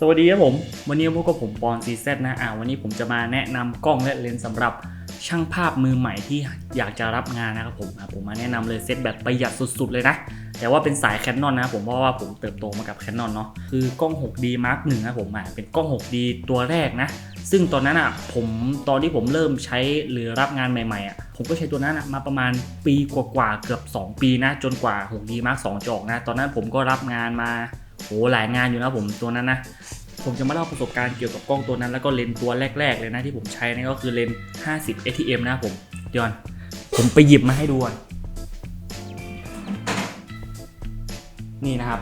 สวัสดีครับผม วันนี้พบกับผมปอนซีเซนะอ่าวันนี้ผมจะมาแนะนำกล้องและเลนส์สำหรับช่างภาพมือใหม่ที่อยากจะรับงานนะครับผมผมมาแนะนำเลยเซตแบบประหยัดสุดๆเลยนะ แต่ว่าเป็นสายแคนนอนนะผมเพราะว่าผมเติบโตมากับแคนนอนเนาะคือกล้อง 6D Mark 1นะผมอ่าเป็นกล้อง 6D ตัวแรกนะ ซึ่งตอนนั้นอะผมตอนที่ผมเริ่มใช้หรือรับงานใหม่ๆอะผมก็ใช้ตัวนั้นอะมาประมาณปีกว่าๆเกือบ 2 ปีนะจนกว่า 6D Mark 2จะออกนะ ตอนนั้นผมก็รับงานมา โหหลายงานอยู่นะผมตัวนั้นนะผมจะมาเล่าประสบการณ์เกี่ยวกับกล้องตัวนั้น แล้วก็เลนตัวแรก ๆ เลยนะที่ผมใช้นั่นก็คือเลน 50 ATM นะผมเดี๋ยวก่อนผมไปหยิบมาให้ดูก่อนนี่นะครับ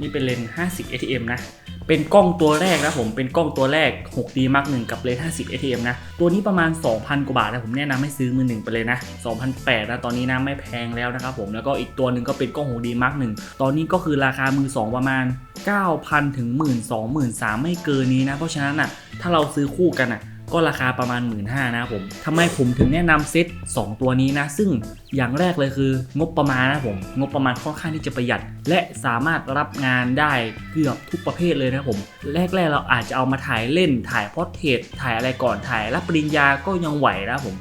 นี่เป็นเลน 50 ATM นะ เป็นกล้องตัวแรกนะผมเป็นกล้องตัวแรก 6D Mark 1 กับเลนส์50 ATM นะ ตัวนี้ประมาณ 2,000 กว่าบาทนะผมแนะนำให้ซื้อมือหนึ่งไปเลยนะ2,008นะตอนนี้นะไม่แพงแล้วนะครับผมแล้วก็อีกตัวหนึ่งก็เป็นกล้อง 6D Mark 1 ตอนนี้ก็คือราคามือ 2 ประมาณ 9,000 ถึง 1 2 0 0 0 1 3ไม่เกินนี้นะ เพราะฉะนั้นอะถ้าเราซื้อคู่กันอะ ก็ราคาประมาณ 1 5ื่นนะผมทำไมผมถึงแนะนำเซต2 ตัวนี้นะ ซึ่งอย่างแรกเลยคืองบประมาณนะผมงบประมาณค่อนข้างที่จะประหยัด และสามารถรับงานได้เกือบทุกประเภทเลยนะผม แรกๆเราอาจจะเอามาถ่ายเล่นถ่ายพอร์เทรตถ่ายอะไรก่อนถ่ายรับปริญญาก็ยังไหวนะผม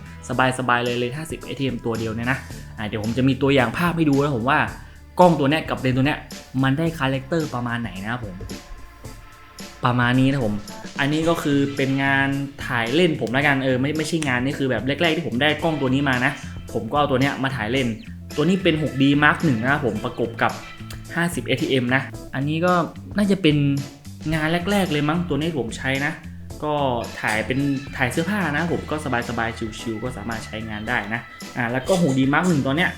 สบายๆเลยเลย 50 ATM ตัวเดียวเนี่ยนะเดี๋ยวผมจะมีตัวอย่างภาพให้ดูนะผมว่ากล้องตัวเนี้ยกับเลนส์ตัวเนี้ยมันได้คาแรคเตอร์ประมาณไหนนะครับผม ประมาณนี้นะผม อันนี้ก็คือเป็นงานถ่ายเล่นผมละกันเออไม่ไม่ใช่งานนี่คือแบบแรกๆที่ผมได้กล้องตัวนี้มานะ ผมก็เอาตัวเนี้ยมาถ่ายเล่น ตัวนี้เป็น 6D Mark 1นะครับผมประกบกับ 50 ATM นะ อันนี้ก็น่าจะเป็นงานแรก ๆ เลยมั้งตัวนี้ผมใช้นะ ก็ถ่ายเป็นถ่ายเสื้อผ้านะผมก็สบายๆชิวๆก็สามารถใช้งานได้นะอ่าแล้วก็ 6D Mark 1ตัวเนี้ย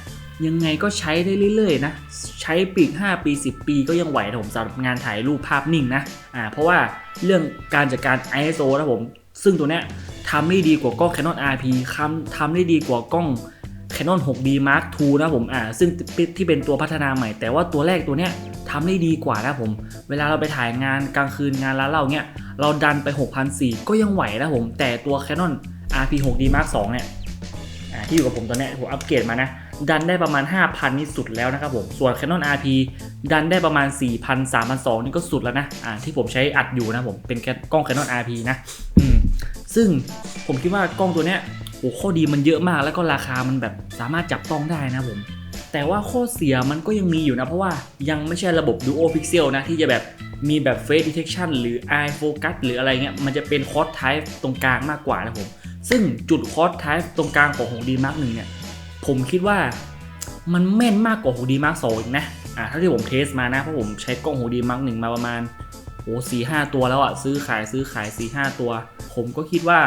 ยังไงก็ใช้ได้เรื่อยๆนะ ใช้ปีก 5 ปี 10 ปีก็ยังไหวนะผมสำหรับงานถ่ายรูปภาพนิ่งนะอ่าเพราะว่าเรื่องการจัดการ ISO นะผม ซึ่งตัวเนี้ยทำได้ดีกว่ากล้อง Canon RP คำทำได้ดีกว่ากล้อง Canon 6D Mark II นะผมอ่าซึ่งที่เป็นตัวพัฒนาใหม่ แต่ว่าตัวแรกตัวเนี้ยทำได้ดีกว่านะผม เวลาเราไปถ่ายงานกลางคืนงานร้านเหล้าเนี้ยเราดันไป6,400ก็ยังไหวนะผม แต่ตัว Canon RP 6D Mark II เนี่ยอ่าที่อยู่กับผมตอนเนี้ยผมอัปเกรดมานะ ดันได้ประมาณ 5,000 นี่สุดแล้วนะครับผม ส่วน Canon RP ดันได้ประมาณ 4,000 3,200 นี่ก็สุดแล้วนะ อ่าที่ผมใช้อัดอยู่นะผมเป็นแค่กล้อง Canon RP นะ อืม ซึ่งผมคิดว่ากล้องตัวเนี้ยโอ้ข้อดีมันเยอะมากแล้วก็ราคามันแบบสามารถจับต้องได้นะผม แต่ว่าข้อเสียมันก็ยังมีอยู่นะ เพราะว่ายังไม่ใช่ระบบ Duo Pixel นะ ที่จะแบบมีแบบ Face Detection หรือ Eye Focus หรืออะไรเงี้ยมันจะเป็น Quad Type ตรงกลางมากกว่านะผม ซึ่งจุด Quad Type ตรงกลางของ 6D Mark 1เนี่ย ผมคิดว่ามันแม่นมากกว่า 6D Mark 2อีกนะ อ่าถ้าที่ผมเทสมานะ เพราะผมใช้กล้อง 6D Mark 1 มาประมาณโอ้สี่ห้าตัวแล้วอะซื้อขายซื้อขาย4ี่ห้าตัว ผมก็คิดว่า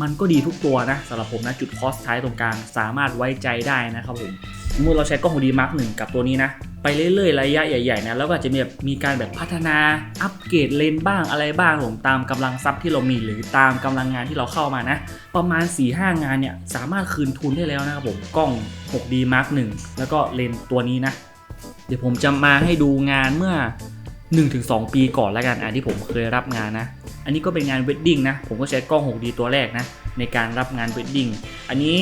มันก็ดีทุกตัวนะสำหรับผมนะจุดคอสท้ายตรงกลาง สามารถไว้ใจได้นะครับผมเมื่อเราใช้กล้อง 6D Mark 1 กับตัวนี้นะ ไปเรื่อยๆ ระยะใหญ่ๆนะแล้วก็จะมีแบบมีการแบบพัฒนาอัปเกรดเลนบ้างอะไรบ้างผมตามกำลังทรัพย์ที่เรามีหรือตามกำลังงานที่เราเข้ามานะ ประมาณ 4-5งานเนี่ยสามารถคืนทุนได้แล้วนะครับผมกล้อง 6D Mark 1แล้วก็เลนตัวนี้นะ เดี๋ยวผมจะมาให้ดูงานเมื่อ 1-2 ปีก่อนแล้วกันอะที่ผมเคยรับงานนะ อันนี้ก็เป็นงานเวดดิ้งนะผมก็ใช้กล้อง 6D ตัวแรกนะในการรับงานเวดดิ้งอันนี้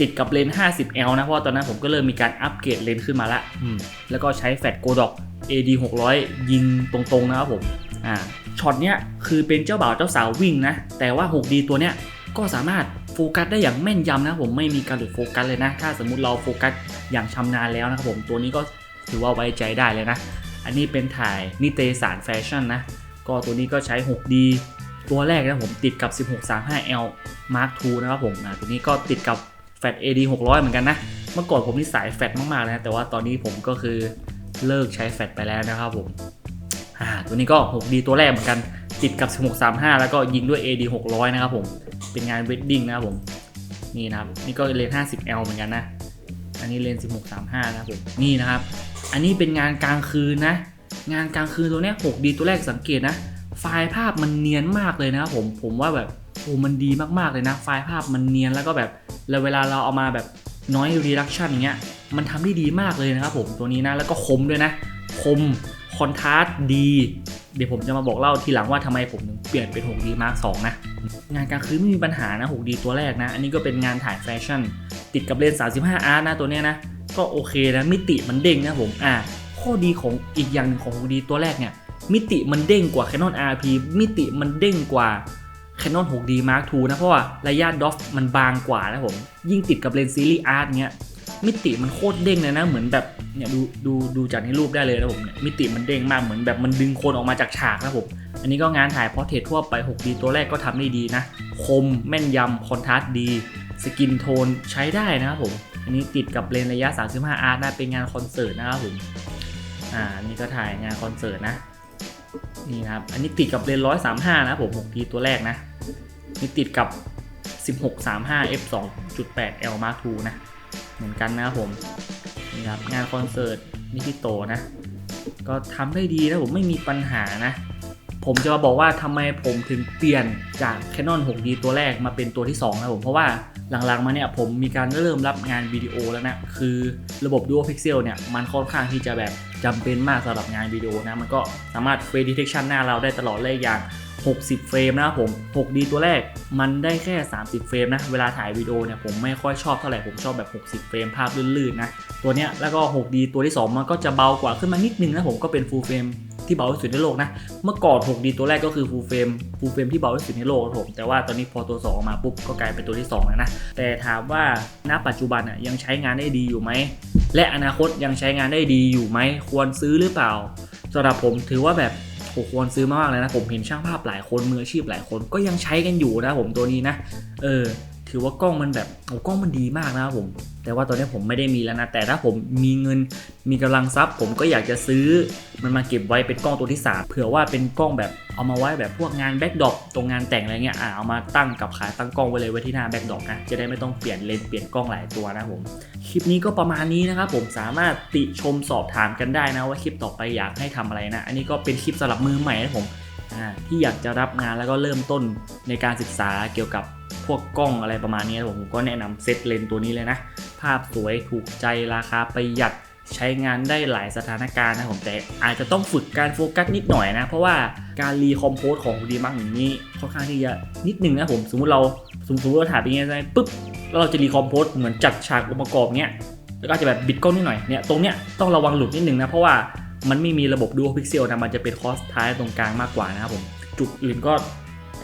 ติดกับเลนส์ 50L นะ เพราะว่าตอนนั้นผมก็เริ่มมีการอัปเกรดเลนส์ขึ้นมาละอืมแล้วก็ใช้แฟลชโกดอก AD 600 ยิงตรงๆนะครับผมอ่าช็อตเนี้ยคือเป็นเจ้าบ่าวเจ้าสาววิ่งนะ แต่ว่า 6D ตัวเนี้ยก็สามารถโฟกัสได้อย่างแม่นยำนะผมไม่มีการหลุดโฟกัสเลยนะ ถ้าสมมุติเราโฟกัสอย่างชำนาญแล้วนะครับผมตัวนี้ก็ถือว่าไว้ใจได้เลยนะ อันนี้เป็นถ่ายนิตยสารแฟชั่นนะ ก็ตัวนี้ก็ใช้ 6D ตัวแรกนะผมติดกับ 1635L Mark II นะครับผมอ่าตัวนี้ก็ติดกับ แฟลช AD 600 เหมือนกันนะ เมื่อก่อนผมนี่สายแฟลชมากๆเลยนะ แต่ว่าตอนนี้ผมก็คือเลิกใช้แฟลชไปแล้วนะครับผม อ่า ตัวนี้ก็ 6D ตัวแรกเหมือนกันติดกับ 1635 แล้วก็ยิงด้วย AD 600 นะครับผม เป็นงานเวดดิ้งนะครับผม นี่นะครับ นี่ก็เลนส์ 50L เหมือนกันนะ อันนี้เลนส์1635 นะครับผม นี่นะครับ อันนี้เป็นงานกลางคืนนะ งานกลางคืนตัวนี้ย 6D ตัวแรกสังเกตนะ ไฟล์ภาพมันเนียนมากเลยนะครับผม ผมว่าแบบ โอ้ มันดีมากๆเลยนะ ไฟล์ภาพมันเนียนแล้วก็แบบ แล้วเวลาเราเอามาแบบน้อย reduction อย่างเงี้ยมันทำได้ดีมากเลยนะครับผมตัวนี้นะแล้วก็คมด้วยนะ คมคอนทราสต์ดี เดี๋ยวผมจะมาบอกเล่าทีหลังว่าทำไมผมถึงเปลี่ยนเป็น 6D Mark 2นะ งานกลางคืนไม่มีปัญหานะ 6D ตัวแรกนะ อันนี้ก็เป็นงานถ่ายแฟชั่น ติดกับเลนส์ 35R นะตัวเนี้ยนะ ก็โอเคนะ มิติมันเด้งนะผมอ่าข้อดีของอีกอย่างหนึ่งของ 6D ตัวแรกเนี่ยมิติมันเด้งกว่า Canon RP มิติมันเด้งกว่า Canon 6D Mark II นะ เพราะว่าระยะดอฟมันบางกว่านะผม ยิ่งติดกับเลนส์ซีรีส์อาร์ตเนี้ยมิติมันโคตรเด้งเลยนะ เหมือนแบบเนี่ยดูดูดูจากในรูปได้เลยนะผมเนี่ยมิติมันเด้งมากเหมือนแบบมันดึงคนออกมาจากฉากนะผม อันนี้ก็งานถ่ายพอเทรทั่วไป 6D ตัวแรกก็ทำได้ดีนะ คมแม่นยำคอนทราสต์ดี สกินโทนใช้ได้นะครับผม อันนี้ติดกับเลนส์ระยะ 35อาร์ตนะเป็นงานคอนเสิร์ตนะครับผมอ่านี่ก็ถ่ายงานคอนเสิร์ตนะนี่นะครับอันนี้ติดกับเลนส์135 นะผม 6D ตัวแรกนะ นี่ติดกับ 1635 f 2.8 l mark II นะ เหมือนกันนะครับผม นี่ครับ งานคอนเสิร์ตนี่พี่โตนะ ก็ทำได้ดีนะผมไม่มีปัญหานะ ผมจะมาบอกว่าทำไมผมถึงเปลี่ยนจาก Canon 6D ตัวแรกมาเป็นตัวที่2นะผมเพราะว่าหลังๆมาเนี่ยผมมีการเริ่มรับงานวิดีโอแล้วนะ คือระบบ Dual Pixel เนี่ย มันค่อนข้างที่จะแบบจำเป็นมากสำหรับงานวิดีโอนะ มันก็สามารถ Face Detection หน้าเราได้ตลอดเลยอย่าง 60 เฟรมนะครับผม 6D ตัวแรกมันได้แค่ 30 เฟรมนะ เวลาถ่ายวิดีโอเนี่ยผมไม่ค่อยชอบเท่าไหร่ ผมชอบแบบ 60 เฟรมภาพลื่นๆนะ ตัวเนี้ยแล้วก็ 6D ตัวที่ 2 มันก็จะเบากว่าขึ้นมานิดนึงนะผมก็เป็น Full Frame ที่เบาที่สุดในโลกนะ เมื่อก่อน 6D ตัวแรกก็คือ Full Frame Full Frame ที่เบาที่สุดในโลกครับผม แต่ว่าตอนนี้พอตัว 2 ออกมาปุ๊บก็กลายเป็นตัวที่2แล้วนะ แต่ถามว่าณปัจจุบันอะยังใช้งานได้ดีอยู่ไหม และอนาคตยังใช้งานได้ดีอยู่ไหม ควรซื้อหรือเปล่าสำหรับผมถือว่าแบบ โหควรซื้อมากเลยนะ ผมเห็นช่างภาพหลายคนมืออาชีพหลายคนก็ยังใช้กันอยู่นะผมตัวนี้นะ เออ ถือว่ากล้องมันแบบโอ้กล้องมันดีมากนะครับผม แต่ว่าตอนนี้ผมไม่ได้มีแล้วนะ แต่ถ้าผมมีเงินมีกำลังทรัพย์ ผมก็อยากจะซื้อมันมาเก็บไว้เป็นกล้องตัวที่3เผื่อว่าเป็นกล้องแบบเอามาไว้แบบพวกงานแบ็กดอปตรงงานแต่งอะไรเงี้ยอ่าเอามาตั้งกับขายตั้งกล้องไว้เลยไว้ที่หน้าแบ็กดอปนะจะได้ไม่ต้องเปลี่ยนเลนเปลี่ยนกล้องหลายตัวนะผมคลิปนี้ก็ประมาณนี้นะครับผมสามารถติชมสอบถามกันได้นะว่าคลิปต่อไปอยากให้ทำอะไรนะ อันนี้ก็เป็นคลิปสำหรับมือใหม่นะผม ที่อยากจะรับงานแล้วก็เริ่มต้นในการศึกษาเกี่ยวกับพวกกล้องอะไรประมาณนี้ผมก็แนะนำเซตเลนส์ตัวนี้เลยนะ ภาพสวยถูกใจราคาประหยัดใช้งานได้หลายสถานการณ์นะผมแต่อาจจะต้องฝึกการโฟกัสนิดหน่อยนะ เพราะว่าการรีคอมโพสของดีมากอย่างนี้ค่อนข้างที่จะนิดนึงนะผมสมมติเราสมมติเราถ่ายไปง่างเงี้ยใช่ไหมปุ๊บแล้วเราจะรีคอมโพสเหมือนจัดฉากองค์ประกอบเงี้ยแล้วก็จจะแบบบิดกล้องนิดหน่อยเนี่ยตรงเนี้ยต้องระวังหลุดนิดนึงนะเพราะว่า มันไม่มีระบบ Dual Pixel นะมันจะเป็นคอสท้ายตรงกลางมากกว่านะครับผมจุดอื่นก็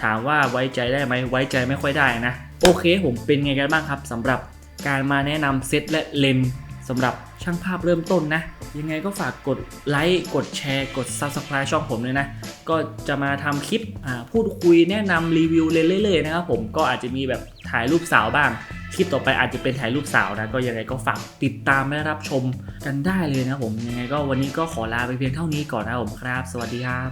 ถามว่าไว้ใจได้ไหมไว้ใจไม่ค่อยได้นะ โอเคผมเป็นไงกันบ้างครับสำหรับการมาแนะนำเซตและเลนส์สำหรับช่างภาพเริ่มต้นนะ ยังไงก็ฝากกดไลค์กดแชร์กด Subscribe ช่องผมเลยนะ ก็จะมาทำคลิปพูดคุยแนะนำรีวิวเรื่อยๆนะครับผมก็อาจจะมีแบบถ่ายรูปสาวบ้าง คลิปต่อไปอาจจะเป็นถ่ายรูปสาวนะก็ยังไงก็ฝากติดตามและรับชมกันได้เลยนะผมยังไงก็วันนี้ก็ขอลาไปเพียงเท่านี้ก่อนนะผมครับ สวัสดีครับ